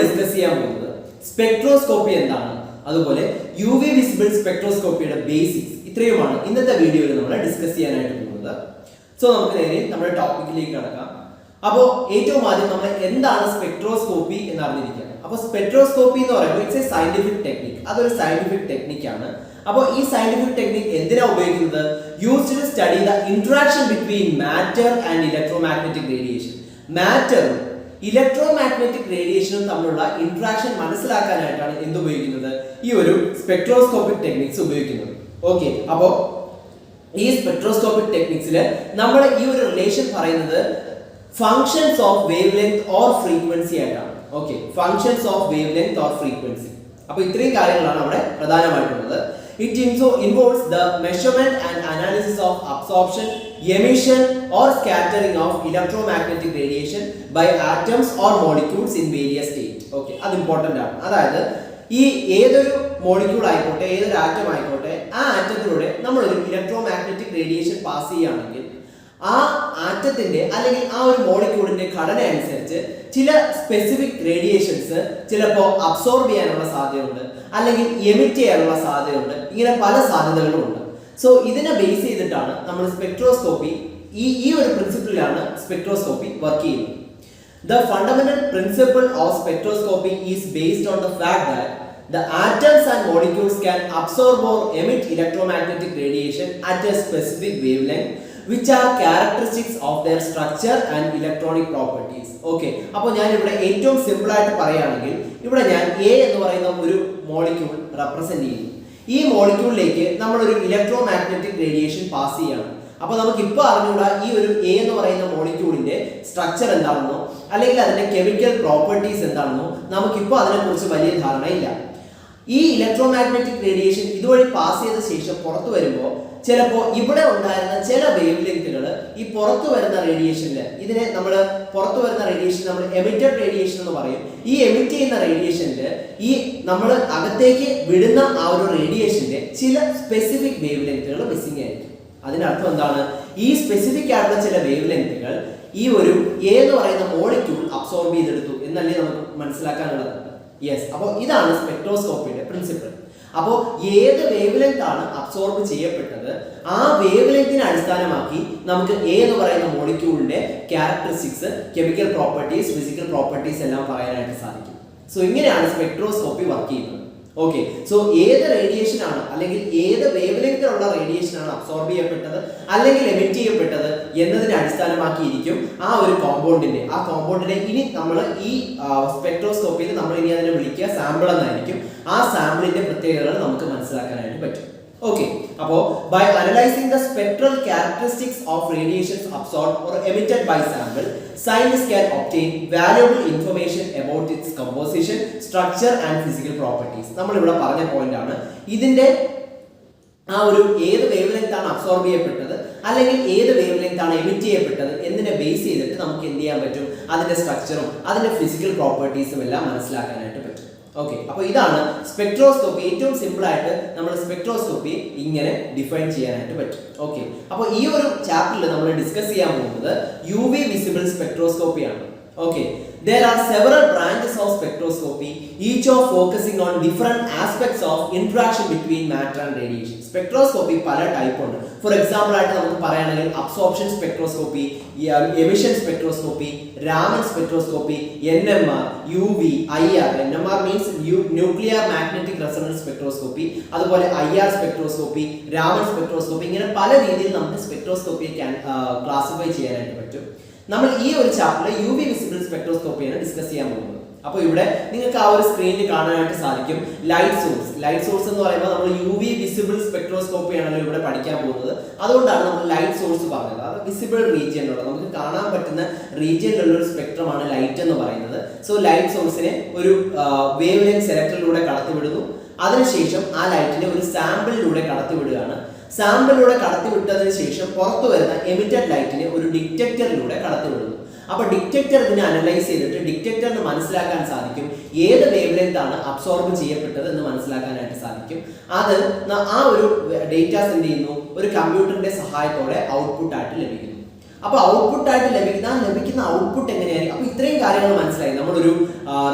Discuss ചെയ്യാൻ പോകുന്നത് spectroscopy എന്താണ്? അതുപോലെ യു വി വിസിബിൾ സ്പെക്ട്രോസ്കോപ്പിയുടെ ബേസിക്സ് ഇത്രയുമാണ് ഇന്നത്തെ വീഡിയോയിൽ നമ്മൾ ഡിസ്കസ് ചെയ്യാനായിട്ട് പോകുന്നത്. സോ നമുക്ക് നേരെ നമ്മുടെ ടോപ്പിക്കിലേക്ക് കടക്കാം. അപ്പോൾ ഏറ്റവും ആദ്യം നമ്മൾ എന്താണ് സ്പെക്ട്രോസ്കോപ്പി എന്ന് അറിഞ്ഞിരിക്കുന്നത് അപ്പോൾ സ്പെക്ട്രോസ്കോപ്പി എന്ന് പറയുമ്പോൾ ഇറ്റ്സ് എ സയന്റിഫിക് ടെക്നിക് അതൊരു സയന്റിഫിക് ടെക്നിക് ആണ്. അപ്പോൾ ഈ സയന്റിഫിക് ടെക്നിക് എന്തിനാ ഉപയോഗിക്കുന്നത്? Use to study the interaction between matter and electromagnetic radiation മാറ്ററും electromagnetic റേഡിയേഷനും തമ്മിലുള്ള ഇൻട്രാക്ഷൻ മനസ്സിലാക്കാനായിട്ടാണ് എന്ത് ഉപയോഗിക്കുന്നത്? ഈ ഒരു സ്പെക്ട്രോസ്കോപ്പിക് ടെക്നിക്സ് ഉപയോഗിക്കുന്നത്. ഓക്കെ അപ്പോൾ ഈ സ്പെക്ട്രോസ്കോപ്പിക് ടെക്നിക്സിൽ നമ്മൾ ഈ ഒരു റിലേഷൻ പറയുന്നത് functions of wavelength or frequency ആയിട്ടാണ്. Okay functions of wavelength or frequency അപ്പൊ ഇത്രയും കാര്യങ്ങളാണ് അവിടെ പ്രധാനമായിട്ടുള്ളത്. It ഇൻസോ involves the measurement and analysis of absorption emission or scattering of electromagnetic radiation by atoms or molecules in various state okay അത് important ആണ്. അതായത് ഈ ഏതൊരു മോളിക്യൂൾ ആയിക്കോട്ടെ ഏതൊരു ആറ്റം ആയിക്കോട്ടെ ആ ആറ്റത്തിലൂടെ നമ്മളൊരു ഇലക്ട്രോമാഗ്നറ്റിക് റേഡിയേഷൻ പാസ് ചെയ്യുകയാണെങ്കിൽ ആ ആറ്റത്തിന്റെ അല്ലെങ്കിൽ ആ ഒരു മോളിക്യൂളിന്റെ ഘടന അനുസരിച്ച് ചില സ്പെസിഫിക് റേഡിയേഷൻസ് ചിലപ്പോൾ അബ്സോർബ് ചെയ്യാനുള്ള സാധ്യതയുണ്ട് അല്ലെങ്കിൽ എമിറ്റ് ചെയ്യാനുള്ള സാധ്യതയുണ്ട് ഇങ്ങനെ പല സാധ്യതകളും ഉണ്ട്. സോ ഇതിനെ ബേസ് ചെയ്തിട്ടാണ് നമ്മൾ സ്പെക്ട്രോസ്കോപ്പി ഈ ഈ ഒരു പ്രിൻസിപ്പിളിലാണ് സ്പെക്ട്രോസ്കോപ്പി വർക്ക് ചെയ്യുന്നത് The fundamental principle of spectroscopy is based on the fact that the atoms and molecules can absorb or emit electromagnetic radiation at a specific wavelength which are characteristics of their structure and electronic properties. Okay. അപ്പോൾ ഞാൻ ഇവിടെ ഏറ്റവും simple ആയിട്ട് പറയുകയാണെങ്കിൽ ഇവിടെ ഞാൻ A എന്ന് പറയുന്ന ഒരു മോളിക്യൂൾ റെപ്രസെന്റ് ചെയ്യുന്നു ഈ മോളിക്യൂളിലേക്ക് നമ്മൾ ഒരു ഇലക്ട്രോ മാഗ്നറ്റിക് റേഡിയേഷൻ പാസ് ചെയ്യാണ്. അപ്പൊ നമുക്ക് ഇപ്പൊ അറിഞ്ഞുകൂടാ ഈ ഒരു എ എന്ന് പറയുന്ന മോളിക്യൂളിന്റെ സ്ട്രക്ചർ എന്താണെന്നോ അല്ലെങ്കിൽ അതിന്റെ കെമിക്കൽ പ്രോപ്പർട്ടീസ് എന്താണെന്നോ നമുക്കിപ്പോൾ അതിനെക്കുറിച്ച് വലിയ ധാരണയില്ല. ഈ ഇലക്ട്രോ മാഗ്നറ്റിക് റേഡിയേഷൻ ഇതുവഴി പാസ് ചെയ്ത ശേഷം പുറത്തു വരുമ്പോൾ ചിലപ്പോൾ ഇവിടെ ഉണ്ടായിരുന്ന ചില വേവ് ലെങ്തുകൾ ഈ പുറത്തു വരുന്ന റേഡിയേഷനിൽ ഇതിനെ നമ്മൾ പുറത്തു വരുന്ന റേഡിയേഷൻ നമ്മൾ എമിറ്റഡ് റേഡിയേഷൻ എന്ന് പറയും. ഈ എമിറ്റ് ചെയ്യുന്ന റേഡിയേഷനിൽ ഈ നമ്മൾ അകത്തേക്ക് വിടുന്ന ആ ഒരു റേഡിയേഷന്റെ ചില സ്പെസിഫിക് വേവ് ലെങ്തുകൾ മിസ്സിംഗ് ആയിരിക്കും. അതിനർത്ഥം എന്താണ്? ഈ സ്പെസിഫിക് ആയിട്ടുള്ള ചില വേവ് ലെങ്തുകൾ ഈ ഒരു എ എന്ന് പറയുന്ന മോളിക്യൂൾ അബ്സോർബ് ചെയ്തെടുത്തു എന്നല്ലേ നമുക്ക് മനസ്സിലാക്കാനുള്ളത്? യെസ് അപ്പോൾ ഇതാണ് സ്പെക്ട്രോസ്കോപ്പിയുടെ പ്രിൻസിപ്പിൾ അപ്പോൾ ഏത് വേവ് ലെങ്ത് ആണ് അബ്സോർബ് ചെയ്യപ്പെട്ടത്? ആ വേവ് ലെങ്തിനെ അടിസ്ഥാനമാക്കി നമുക്ക് എ എന്ന് പറയുന്ന മോളിക്യൂളിന്റെ characteristics chemical properties physical properties എല്ലാം പറയാനായിട്ട് സാധിക്കും. സോ ഇങ്ങനെയാണ് സ്പെക്ട്രോസ്കോപ്പി വർക്ക് ചെയ്യുന്നത്. ഓക്കെ സോ ഏത് റേഡിയേഷൻ ആണ് അല്ലെങ്കിൽ ഏത് വേവ് ലെങ്തിലുള്ള റേഡിയേഷൻ ആണ് അബ്സോർബ് ചെയ്യപ്പെട്ടത് അല്ലെങ്കിൽ എമിറ്റ് ചെയ്യപ്പെട്ടത് എന്നതിനെ അടിസ്ഥാനമാക്കിയിരിക്കും ആ ഒരു കോമ്പൗണ്ടിന്റെ ആ കോമ്പൗണ്ടിനെ ഇനി നമ്മൾ ഈ സ്പെക്ട്രോസ്കോപ്പിയിൽ നമ്മൾ ഇനി അതിനെ വിളിക്കുക സാമ്പിൾ എന്നായിരിക്കും. ആ സാമ്പിളിന്റെ പ്രത്യേകതകൾ നമുക്ക് മനസ്സിലാക്കാനായിട്ട് പറ്റും. ഓക്കെ അപ്പോ by analysing the spectral characteristics of radiations absorb or emitted by sample science can obtain valuable information about its composition structure and physical properties നമ്മൾ ഇവിടെ പറഞ്ഞ പോയിന്റ് ആണ്. ഇതിന്റെ ആ ഒരു ഏത് വേവ് ലെങ്ത് ആണ് അബ്സോർബ് ചെയ്യപ്പെട്ടത് അല്ലെങ്കിൽ ഏത് വേവ് ലെങ്ത് ആണ് എമിറ്റ് ചെയ്യപ്പെട്ടത് എന്നതിനെ ബേസ് ചെയ്തിട്ട് നമുക്ക് എന്ത് ചെയ്യാൻ പറ്റും? അതിന്റെ സ്ട്രക്ചറും അതിന്റെ ഫിസിക്കൽ പ്രോപ്പർട്ടീസും എല്ലാം മനസ്സിലാക്കാനായിട്ട് പറ്റും. ഓക്കെ അപ്പോൾ ഇതാണ് സ്പെക്ട്രോസ്കോപ്പി ഏറ്റവും സിമ്പിൾ ആയിട്ട് നമ്മൾ സ്പെക്ട്രോസ്കോപ്പി ഇങ്ങനെ ഡിഫൈൻ ചെയ്യാനായിട്ട് പറ്റും. ഓക്കെ അപ്പോൾ ഈ ഒരു ചാപ്റ്ററിൽ നമ്മൾ ഡിസ്കസ് ചെയ്യാൻ പോകുന്നത് U V visible സ്പെക്ട്രോസ്കോപ്പിയാണ് okay there are several branches of spectroscopy each of focusing on different aspects of interaction between matter and radiation. Spectroscopy പല ടൈപ്പ് ഉണ്ട്. ഫോർ എക്സാമ്പിൾ ആയിട്ട് നമുക്ക് പറയുകയാണെങ്കിൽ absorption spectroscopy emission spectroscopy Raman spectroscopy N M R U V I R N M R means nuclear magnetic resonance spectroscopy അതുപോലെ I R spectroscopy Raman spectroscopy ഇങ്ങനെ പല രീതിയിൽ നമുക്ക് സ്പെക്ട്രോസ്കോപ്പിയെ ക്ലാസിഫൈ ചെയ്യാനായിട്ട് പറ്റും. നമ്മൾ ഈ ഒരു ചാപ്റ്ററിൽ യു വി വിസിബിൾ സ്പെക്ട്രോസ്കോപ്പിയാണ് ഡിസ്കസ് ചെയ്യാൻ പോകുന്നത്. അപ്പോൾ ഇവിടെ നിങ്ങൾക്ക് ആ ഒരു സ്ക്രീനിൽ കാണാനായിട്ട് സാധിക്കും ലൈറ്റ് സോഴ്സ് ലൈറ്റ് സോഴ്സ് എന്ന് പറയുമ്പോൾ നമ്മൾ യു വി വിസിബിൾ സ്പെക്ട്രോസ്കോപ്പി ആണല്ലോ ഇവിടെ പഠിക്കാൻ പോകുന്നത്. അതുകൊണ്ടാണ് നമ്മൾ ലൈറ്റ് സോഴ്സ് പറഞ്ഞത്. അത് വിസിബിൾ റീജിയനിലുള്ള നമുക്ക് കാണാൻ പറ്റുന്ന റീജിയനിലുള്ള ഒരു സ്പെക്ട്രമാണ് ലൈറ്റ് എന്ന് പറയുന്നത്. സോ ലൈറ്റ് സോഴ്സിനെ ഒരു വേവ് ലെങ്ത് സെലക്ടറിലൂടെ കടത്തിവിടുന്നു. അതിനുശേഷം ആ ലൈറ്റിനെ ഒരു സാമ്പിളിലൂടെ കടത്തിവിടുകയാണ് സാമ്പിളിലൂടെ കടത്തിവിട്ടതിന് ശേഷം പുറത്തു വരുന്ന എമിറ്റഡ് ലൈറ്റിനെ ഒരു ഡിറ്റക്ടറിലൂടെ കടത്തിവിടുന്നു. അപ്പൊ ഡിറ്റക്ടർ ഇതിനെ അനലൈസ് ചെയ്തിട്ട് ഡിറ്റക്ടറിന് മനസ്സിലാക്കാൻ സാധിക്കും ഏത് വേവ് ലെങ്ത് ആണ് അബ്സോർബ് ചെയ്യപ്പെട്ടത് എന്ന് മനസ്സിലാക്കാനായിട്ട് സാധിക്കും. അത് ആ ഒരു ഡേറ്റാസ് സെൻഡ് ചെയ്യുന്നു? ഒരു കമ്പ്യൂട്ടറിന്റെ സഹായത്തോടെ ഔട്ട്പുട്ട് ആയിട്ട് ലഭിക്കുന്നു. അപ്പൊ ഔട്ട്പുട്ട് ആയിട്ട് ലഭിക്കുന്ന ലഭിക്കുന്ന ഔട്ട്പുട്ട് എങ്ങനെയായിരിക്കും? അപ്പൊ ഇത്രയും കാര്യങ്ങൾ മനസ്സിലായി. നമ്മളൊരു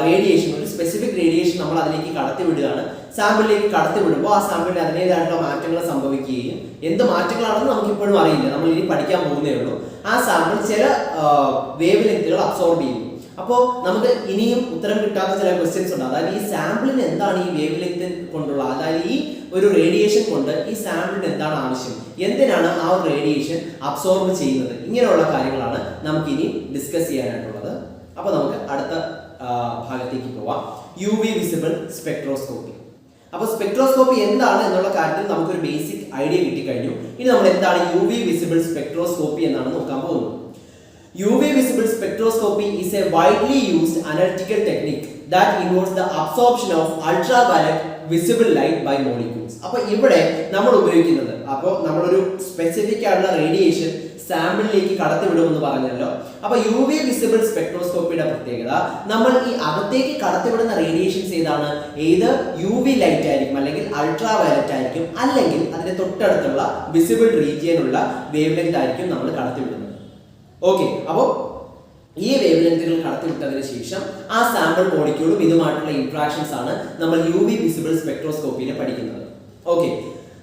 റേഡിയേഷൻ ഒരു സ്പെസിഫിക് റേഡിയേഷൻ നമ്മൾ അതിലേക്ക് കടത്തി വിടുകയാണ് സാമ്പിളിലേക്ക് കടത്തി വിടുമ്പോൾ ആ സാമ്പിളിന് അതിന്റെതായിട്ടുള്ള മാറ്റങ്ങൾ സംഭവിക്കുകയും എന്ത് മാറ്റങ്ങളാണെന്ന് നമുക്ക് ഇപ്പോഴും അറിയില്ല. നമ്മൾ ഇനി പഠിക്കാൻ പോകുന്നേ ഉള്ളൂ. ആ സാമ്പിൾ ചില വേവ് ലെങ്ത്തുകൾ അബ്സോർബ് ചെയ്യും അപ്പോൾ നമുക്ക് ഇനിയും ഉത്തരം കിട്ടാത്ത ചില ക്വസ്റ്റ്യൻസ് ഉണ്ട്. അതായത് ഈ സാമ്പിളിന് എന്താണ് ഈ വേവ് ലെങ്ത് കൊണ്ടുള്ള അതായത് ഈ ഒരു റേഡിയേഷൻ കൊണ്ട് ഈ സാമ്പിളിന് എന്താണ് ആവശ്യം? എന്തിനാണ് ആ ഒരു റേഡിയേഷൻ അബ്സോർബ് ചെയ്യുന്നത്? ഇങ്ങനെയുള്ള കാര്യങ്ങളാണ് നമുക്ക് ഇനി ഡിസ്കസ് ചെയ്യാനായിട്ടുള്ളത്. അപ്പോൾ നമുക്ക് അടുത്ത ഭാഗത്തേക്ക് പോവാം. യു വി വിസിബിൾ സ്പെക്ട്രോസ്കോപ്പി അപ്പോൾ സ്പെക്ട്രോസ്കോപ്പി എന്താണ് എന്നുള്ള കാര്യത്തിൽ നമുക്കൊരു ബേസിക് ഐഡിയ കിട്ടിക്കഴിഞ്ഞു. ഇനി നമ്മൾ എന്താണ് യു വി വിസിബിൾ സ്പെക്ട്രോസ്കോപ്പി എന്നാണ് നോക്കാൻ പോകുന്നത്. U V visible spectroscopy is a widely used used technique that involves the absorption of ultraviolet visible light by molecules അപ്പോൾ ഇവിടെ നമ്മൾ ഉപയോഗിക്കുന്നത് അപ്പോൾ നമ്മളൊരു സ്പെസിഫിക് ആയിട്ടുള്ള റേഡിയേഷൻ സാമ്പിളിലേക്ക് കടത്തിവിടുമെന്ന് പറഞ്ഞല്ലോ. അപ്പൊ യു വി വിസിബിൾ സ്പെക്ട്രോസ്കോപ്പിയുടെ പ്രത്യേകത നമ്മൾ ഈ അകത്തേക്ക് കടത്തിവിടുന്ന റേഡിയേഷൻസ് ഏതാണ്? ഏത്? യു വി ലൈറ്റ് ആയിരിക്കും അല്ലെങ്കിൽ അൾട്രാ വയലറ്റ് ആയിരിക്കും അല്ലെങ്കിൽ അതിന്റെ തൊട്ടടുത്തുള്ള വിസിബിൾ റീജിയനുള്ള വേവ് ലെങ്ത് ആയിരിക്കും നമ്മൾ കടത്തിവിടുന്നത്. ഓക്കെ അപ്പോൾ ഈ വേവ് ലെങ്തുകൾ കടത്തിവിട്ടതിന് ശേഷം ആ സാമ്പിൾ മോളിക്യൂളും ഇതുമായിട്ടുള്ള ഇൻട്രാക്ഷൻസ് ആണ് നമ്മൾ യു വി വിസിബിൾ സ്പെക്ട്രോസ്കോപ്പിനെ പഠിക്കുന്നത്. Okay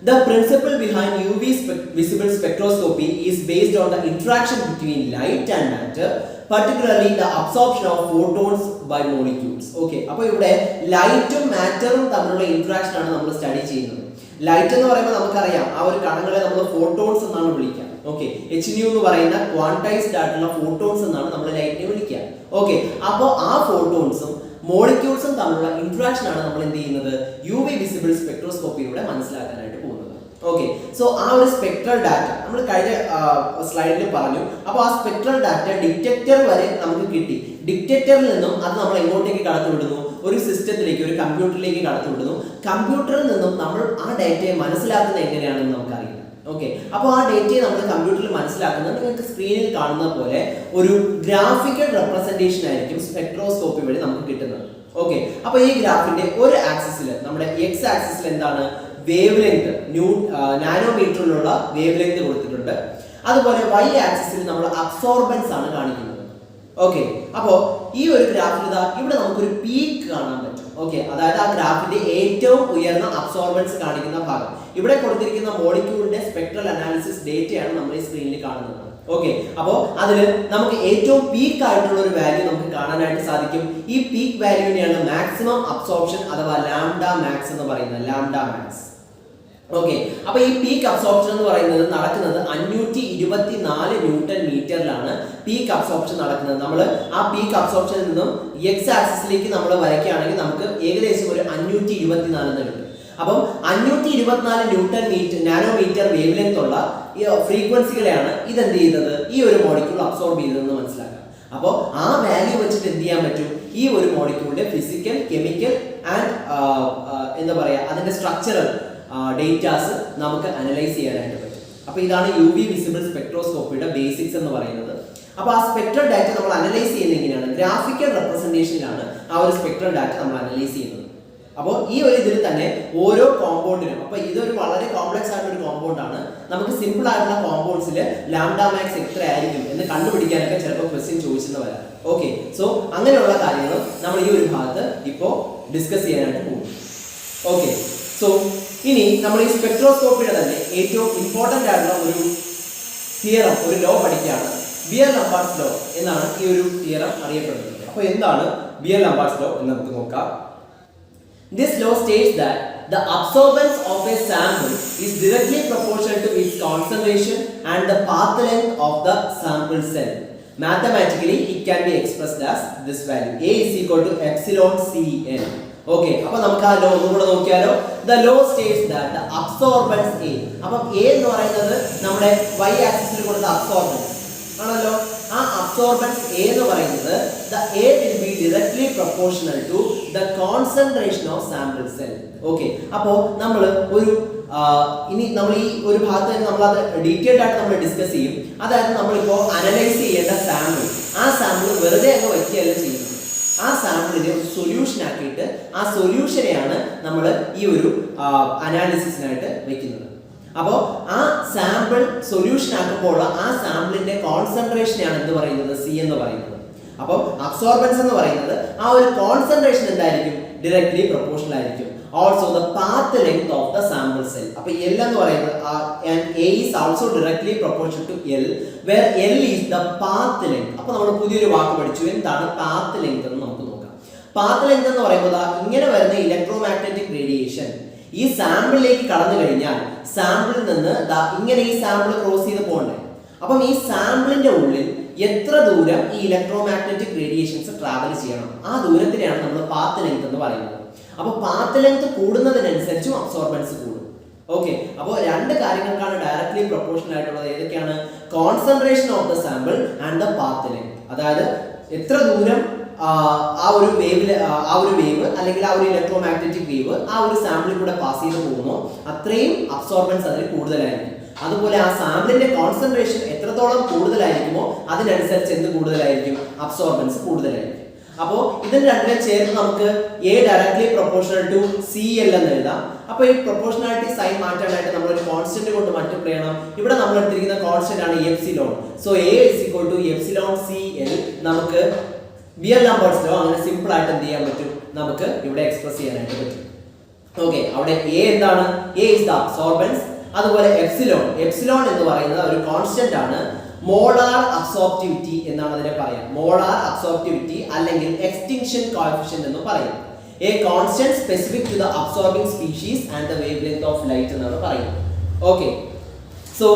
The principle behind UV spe- visible spectroscopy is based on the interaction between light and matter, particularly the absorption of photons by molecules. Okay, അപ്പോൾ ഇവിടെ ലൈറ്റും മാറ്ററും തമ്മിലുള്ള interaction ആണ് നമ്മൾ സ്റ്റഡി ചെയ്യുന്നത്. ലൈറ്റ് എന്ന് പറയുമ്പോൾ നമുക്കറിയാം ആ ഒരു കണങ്ങളെ നമ്മൾ ഫോട്ടോൺസ് എന്നാണ് വിളിക്കുക. ഓക്കെ എച്ച് ന്യൂ എന്ന് പറയുന്ന ക്വാണ്ടൈസ്ഡ് ആയിട്ടുള്ള ഫോട്ടോൺസ് എന്നാണ് നമ്മൾ ലൈറ്റിനെ വിളിക്കുക. ഓക്കെ അപ്പോൾ ആ ഫോട്ടോൺസും മോളിക്യൂൾസും തമ്മിലുള്ള ഇൻട്രാക്ഷൻ ആണ് നമ്മൾ എന്ത് ചെയ്യുന്നത്? യു വി വിസിബിൾ സ്പെക്ട്രോസ്കോപ്പിയിലൂടെ മനസ്സിലാക്കാനായിട്ട് ഓക്കെ സോ ആ ഒരു സ്പെക്ട്രൽ ഡാറ്റ നമ്മൾ കഴിഞ്ഞ സ്ലൈഡിൽ പറഞ്ഞു. അപ്പോൾ ആ സ്പെക്ട്രൽ ഡാറ്റ ഡിറ്റക്ടർ വരെ നമുക്ക് കിട്ടി. ഡിറ്റക്ടറിൽ നിന്നും അത് നമ്മൾ എങ്ങോട്ടേക്ക് കടത്തിവിടുന്നു? ഒരു സിസ്റ്റത്തിലേക്ക് ഒരു കമ്പ്യൂട്ടറിലേക്ക് കടത്തിവിടുന്നു. കമ്പ്യൂട്ടറിൽ നിന്നും നമ്മൾ ആ ഡാറ്റയെ മനസ്സിലാക്കുന്നത് എങ്ങനെയാണെന്ന് നമുക്കറിയാം ഓക്കെ അപ്പോൾ ആ ഡേറ്റയെ നമ്മൾ കമ്പ്യൂട്ടറിൽ മനസ്സിലാക്കുന്നത് നിങ്ങൾക്ക് സ്ക്രീനിൽ കാണുന്ന പോലെ ഒരു ഗ്രാഫിക്കൽ റെപ്രസെന്റേഷൻ ആയിരിക്കും സ്പെക്ട്രോസ്കോപ്പി വഴി നമുക്ക് കിട്ടുന്നത്. ഓക്കെ അപ്പോൾ ഈ ഗ്രാഫിന്റെ ഒരു ആക്സിസിൽ നമ്മുടെ എക്സ് ആക്സിസിൽ എന്താണ്? വേവ് ലെങ്ത് ന്യൂ നാനോമീറ്ററിലുള്ള വേവ് ലെങ്ത് കൊടുത്തിട്ടുണ്ട്. അതുപോലെ വൈ ആക്സിസിൽ നമ്മൾ അബ്സോർബൻസ് ആണ് കാണിക്കുന്നത്. ഓക്കെ അപ്പോ ഈ ഒരു ഗ്രാഫിൽ ഇവിടെ നമുക്കൊരു പീക്ക് കാണാൻ പറ്റും. ഓക്കെ അതായത് ആ ഗ്രാഫിന്റെ ഏറ്റവും ഉയർന്ന അബ്സോർബൻസ് കാണിക്കുന്ന ഭാഗം. ഇവിടെ കൊടുത്തിരിക്കുന്ന മോളിക്യൂളിന്റെ സ്പെക്ട്രൽ അനാലിസിസ് ഡേറ്റയാണ് നമ്മൾ ഈ സ്ക്രീനിൽ കാണുന്നത്. ഓക്കെ അപ്പോ അതിൽ നമുക്ക് ഏറ്റവും പീക്ക് ആയിട്ടുള്ള ഒരു വാല്യൂ നമുക്ക് കാണാനായിട്ട് സാധിക്കും. ഈ പീക്ക് വാല്യൂവിനെയാണ് മാക്സിമം അബ്സോർപ്ഷൻ അഥവാ ലാംഡ മാക്സ് എന്ന് പറയുന്നത്. ലാംഡ മാക്സ് ഓക്കെ അപ്പൊ ഈ പീക്ക് അബ്സോർപ്ഷൻ എന്ന് പറയുന്നത് നടക്കുന്നത് അഞ്ഞൂറ്റി ഇരുപത്തി നാല് ന്യൂട്ടൺ മീറ്ററിലാണ് പീക്ക് അബ്സോർപ്ഷൻ നടക്കുന്നത്. നമ്മൾ ആ പീക്ക് അബ്സോർപ്ഷനിൽ നിന്നും എക്സ് ആക്സിസിലേക്ക് നമ്മൾ വരയ്ക്കുകയാണെങ്കിൽ നമുക്ക് ഏകദേശം ഒരു അഞ്ഞൂറ്റി ഇരുപത്തിനാല് എന്ന് കിട്ടും. അപ്പം അഞ്ഞൂറ്റി ഇരുപത്തിനാല് newton metre nanometre wavelength ഉള്ള ഫ്രീക്വൻസികളെയാണ് ഇതെന്ത് ചെയ്യുന്നത് ഈ ഒരു മോളിക്യൂൾ അബ്സോർബ് ചെയ്തതെന്ന് മനസ്സിലാക്കാം. അപ്പോൾ ആ വാല്യൂ വെച്ചിട്ട് എന്ത് ചെയ്യാൻ പറ്റും? ഈ ഒരു മോളിക്യൂളിന്റെ ഫിസിക്കൽ കെമിക്കൽ ആൻഡ് എന്താ പറയുക അതിന്റെ സ്ട്രക്ചറൽ ഡേറ്റാസ് നമുക്ക് അനലൈസ് ചെയ്യാനായിട്ട് പറ്റും. അപ്പോൾ ഇതാണ് യു വി വിസിബിൾ സ്പെക്ട്രോസ്കോപ്പിയുടെ ബേസിക്സ് എന്ന് പറയുന്നത്. അപ്പോൾ ആ സ്പെക്ട്രൽ ഡാറ്റ നമ്മൾ അനലൈസ് ചെയ്യുന്നത് എങ്ങനെയാണ്? ഗ്രാഫിക്കൽ റെപ്രസെന്റേഷനിലാണ് ആ ഒരു സ്പെക്ട്രൽ ഡാറ്റ നമ്മൾ അനലൈസ് ചെയ്യുന്നത്. അപ്പോൾ ഈ ഒരു ഇതിൽ തന്നെ ഓരോ കോമ്പൗണ്ടിനും അപ്പോൾ ഇതൊരു വളരെ കോംപ്ലക്സ് ആയിട്ടുള്ള ഒരു കോമ്പൗണ്ട് ആണ്. നമുക്ക് സിമ്പിൾ ആയിട്ടുള്ള കോമ്പൗണ്ട്സിൽ ലാംഡ മാക്സ് എത്ര ആയിരിക്കും എന്ന് കണ്ടുപിടിക്കാനൊക്കെ ചിലപ്പോൾ ക്വസ്റ്റ്യൻ ചോദിച്ചെന്ന് വരാം ഓക്കെ സോ അങ്ങനെയുള്ള കാര്യങ്ങൾ നമ്മൾ ഈ ഒരു ഭാഗത്ത് ഇപ്പോൾ ഡിസ്കസ് ചെയ്യാനായിട്ട് പോകും ഓക്കെ സോ ഇനി നമ്മൾ ഈ സ്പെക്ട്രോസ്കോപ്പിയുടെ തന്നെ ഏറ്റവും ഇമ്പോർട്ടന്റ് ആയിട്ടുള്ള ഒരു തിയറം ഒരു ലോ പഠിക്കുകയാണ് ബിയർ ലംബാർസ് ലോ എന്നാണ് ഈ ഒരു തിയറം അറിയപ്പെടുന്നത് അപ്പോൾ എന്താണ് ബിയർ ലംബാർസ് ലോ എന്ന് നമുക്ക് നോക്കാം This law states that the absorbance of a sample is directly proportional to its concentration and the path length of the sample cell. Mathematically, it can be expressed as this value. A is equal to epsilon Cn. Okay അപ്പൊ നമുക്ക് ആ law ഒന്നുകൂടെ നോക്കിയാലോ? The law states that the absorbance A അപ്പം A എന്ന് പറയുന്നത് നമ്മുടെ Y ആക്സിസിൽ കൊടുത്ത അബ്സോർബൻസ് ആണല്ലോ? ആ അബ്സോർബൻസ് എ എന്ന് പറയുന്നത് the A will be directly proportional to the concentration of sample cell okay അപ്പോൾ നമ്മൾ ഒരു ഇനി നമ്മൾ ഈ ഒരു ഭാഗത്ത് തന്നെ നമ്മൾ അത് ഡീറ്റെയിൽഡ് ആയിട്ട് നമ്മൾ ഡിസ്കസ് ചെയ്യും. അതായത് നമ്മളിപ്പോൾ അനലൈസ് ചെയ്യേണ്ട സാമ്പിൾ ആ സാമ്പിൾ വെറുതെ അങ്ങ് വയ്ക്കുകയല്ല ചെയ്യുന്നത്. ആ സാമ്പിളിനെ ഒരു സൊല്യൂഷൻ ആക്കിയിട്ട് ആ സൊല്യൂഷനെയാണ് നമ്മൾ ഈ ഒരു അനാലിസിസിനായിട്ട് വെക്കുന്നത്. അപ്പോൾ ആ സാമ്പിൾ സൊല്യൂഷൻ ആക്കുമ്പോൾ ആ സാമ്പിളിന്റെ കോൺസെൻട്രേഷനെയാണ് എന്ത് പറയുന്നത്? സി എന്ന് പറയുന്നത്. അപ്പോൾ അബ്സോർബൻസ് എന്ന് പറയുന്നത് ആ ഒരു കോൺസെൻട്രേഷൻ എന്തായിരിക്കും? ഡയറക്ട്ലി പ്രൊപ്പോർഷണൽ ആയിരിക്കും. Also the path length of the sample cell അപ്പൊ എൽ എന്ന് പറയുന്നത് A is also directly proportion to L where L is the path length അപ്പൊ നമ്മൾ പുതിയൊരു വാക്ക് പഠിച്ചു. എന്താണ് പാത്ത് ലെങ്ത് എന്ന് നമുക്ക് നോക്കാം. പാത്ത് ലെങ്ത് എന്ന് ദാ ഇങ്ങനെ വരുന്ന ഇലക്ട്രോ മാഗ്നറ്റിക് റേഡിയേഷൻ ഈ സാമ്പിളിലേക്ക് കടന്നു കഴിഞ്ഞാൽ സാമ്പിളിൽ നിന്ന് ഇങ്ങനെ ഈ സാമ്പിൾ ക്രോസ് ചെയ്ത് പോകണ്ടേ. അപ്പം ഈ സാമ്പിളിന്റെ ഉള്ളിൽ എത്ര ദൂരം ഈ ഇലക്ട്രോ മാഗ്നറ്റിക് റേഡിയേഷൻസ് ട്രാവൽ ചെയ്യണം? ആ ദൂരത്തിനെയാണ് നമ്മൾ പാത്ത് ലെങ്ത് എന്ന് പറയുന്നത്. അപ്പൊ പാത്ത് ലെങ്ത് കൂടുന്നതിനനുസരിച്ചും അബ്സോർബൻസ് കൂടും. ഓക്കെ അപ്പോൾ രണ്ട് കാര്യങ്ങൾക്കാണ് ഡയറക്ട്ലി പ്രൊപ്പോർഷൻ ആയിട്ടുള്ളത്. ഏതൊക്കെയാണ്? Concentration of the sample and the path length അതായത് എത്ര ദൂരം ആ, ഒരു വേവിൽ ആ ഒരു വേവ് അല്ലെങ്കിൽ ആ ഒരു ഇലക്ട്രോ മാഗ്നറ്റിക് വേവ് ആ ഒരു സാമ്പിളിൽ കൂടെ പാസ് ചെയ്ത് പോകുന്നു അത്രയും അബ്സോർബൻസ് അതിൽ കൂടുതലായിരിക്കും. അതുപോലെ ആ സാമ്പിളിന്റെ കോൺസെൻട്രേഷൻ എത്രത്തോളം കൂടുതലായിരിക്കുമോ അതിനനുസരിച്ച് എന്ത് കൂടുതലായിരിക്കും? അബ്സോർബൻസ് കൂടുതലായിരിക്കും. അപ്പോൾ ഇതിന് രണ്ടിനെ ചേർത്ത് നമുക്ക് A directly proportional to C L എന്ന് എഴുതാം. അപ്പോൾ ഈ പ്രൊപ്പോർഷണാലിറ്റി സൈൻ മാറ്റാനായിട്ട് നമ്മൾ ഒരു കോൺസ്റ്റന്റ് കൊണ്ട് മൾട്ടിപ്ലൈ ചെയ്യണം? ഇവിടെ നമ്മൾ എടുത്തിരിക്കുന്ന കോൺസ്റ്റന്റ് ആണ് epsilon so A is equal to F C L നമുക്ക് ബിയർ നമ്പേഴ്സിലോ അങ്ങനെ സിമ്പിൾ ആയിട്ട് എന്ത് ചെയ്യാൻ പറ്റും? നമുക്ക് ഇവിടെ എക്സ്പ്രസ് ചെയ്യാനായിട്ട് പറ്റും. ഓക്കെ അവിടെ എ എന്താണ്? എ ഇസ് ദ അബ്സോർബൻസ് അതുപോലെ എപ്സിലോൺ എപ്സിലോൺ എന്ന് പറയുന്നത് ഒരു കോൺസ്റ്റന്റ് ആണ്. മോളാർ അബ്സോർപ്റ്റിവിറ്റി എന്നാണ് അതിനെ പറയാം. മോളാർ അബ്സോർപ്റ്റിവിറ്റി അല്ലെങ്കിൽ എക്സ്റ്റിങ്ഷൻ കോഎഫിഷ്യന്റ് എന്ന് പറയും. A constant specific to the absorbing species and the wavelength of light എന്നാണ് പറയുന്നത്. Okay so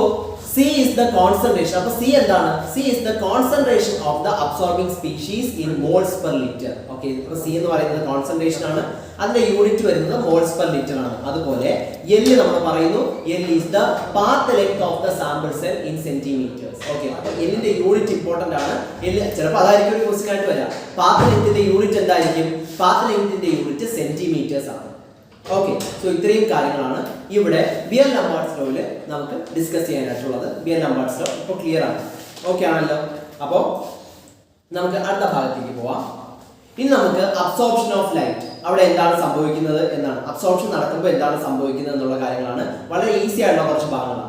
C is the concentration അപ്പൊ സി എന്താണ്? C is the concentration of the absorbing species in moles per litre okay C എന്ന് പറയുന്നത് concentration ആണ്. അതിന്റെ unit വരുന്നത് moles per litre ആണ്. അതുപോലെ എല്ല് നമ്മൾ പറയുന്നു. L is the path length of the sample cell in centimetres okay അപ്പൊ എല്ലിന്റെ യൂണിറ്റ് ഇമ്പോർട്ടന്റ് ആണ്. എല്ല് ചിലപ്പോൾ അതായിരിക്കും ഒരു ക്വസ്റ്റ്യൻ ആയിട്ട് വരാം. പാത്ത് ലെങ്ത്തിന്റെ യൂണിറ്റ് എന്തായിരിക്കും? പാത്ത് ലെങ്ത്തിന്റെ യൂണിറ്റ് സെന്റിമീറ്റേഴ്സ് ആണ്. ഓക്കെ സോ ഇത്രയും കാര്യങ്ങളാണ്. ഇവിടെ ബി എൽ നമ്പാർട്സ് ലോയിൽ നമുക്ക് ഡിസ്കസ് ചെയ്യാനായിട്ടുള്ളത്. ബി എൽ നമ്പാർട്സ് ലോ ഇപ്പോൾ ക്ലിയർ ആണ്. ഓക്കെ ആണല്ലോ. അപ്പോൾ നമുക്ക് അടുത്ത ഭാഗത്തേക്ക് പോവാം. ഇനി നമുക്ക് അബ്സോർപ്ഷൻ ഓഫ് ലൈറ്റ് അവിടെ എന്താണ് സംഭവിക്കുന്നത് എന്നാണ്. അബ്സോർപ്ഷൻ നടക്കുമ്പോൾ എന്താണ് സംഭവിക്കുന്നത് എന്നുള്ള കാര്യങ്ങളാണ്. വളരെ ഈസി ആയിട്ടുള്ള കുറച്ച് ഭാഗങ്ങളാണ്.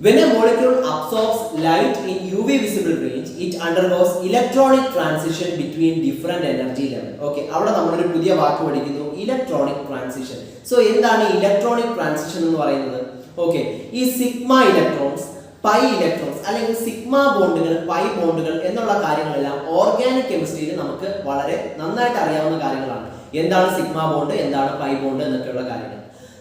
When a molecule absorbs light in UV visible range, it undergoes electronic transition between different energy levels. Okay, അവിടെ നമ്മളൊരു പുതിയ വാക്ക് പഠിക്കുന്നു ഇലക്ട്രോണിക് ട്രാൻസിഷൻ സോ എന്താണ് ഇലക്ട്രോണിക് ട്രാൻസിഷൻ എന്ന് പറയുന്നത്? ഓക്കെ ഈ സിഗ്മ ഇലക്ട്രോൺസ് പൈ ഇലക്ട്രോൺസ് അല്ലെങ്കിൽ സിഗ്മ ബോണ്ടുകൾ പൈ ബോണ്ടുകൾ എന്നുള്ള കാര്യങ്ങളെല്ലാം ഓർഗാനിക് കെമിസ്ട്രിയിൽ നമുക്ക് വളരെ നന്നായിട്ട് അറിയാവുന്ന കാര്യങ്ങളാണ്. എന്താണ് സിഗ്മ ബോണ്ട് എന്താണ് പൈ ബോണ്ട് എന്നൊക്കെയുള്ള കാര്യങ്ങൾ.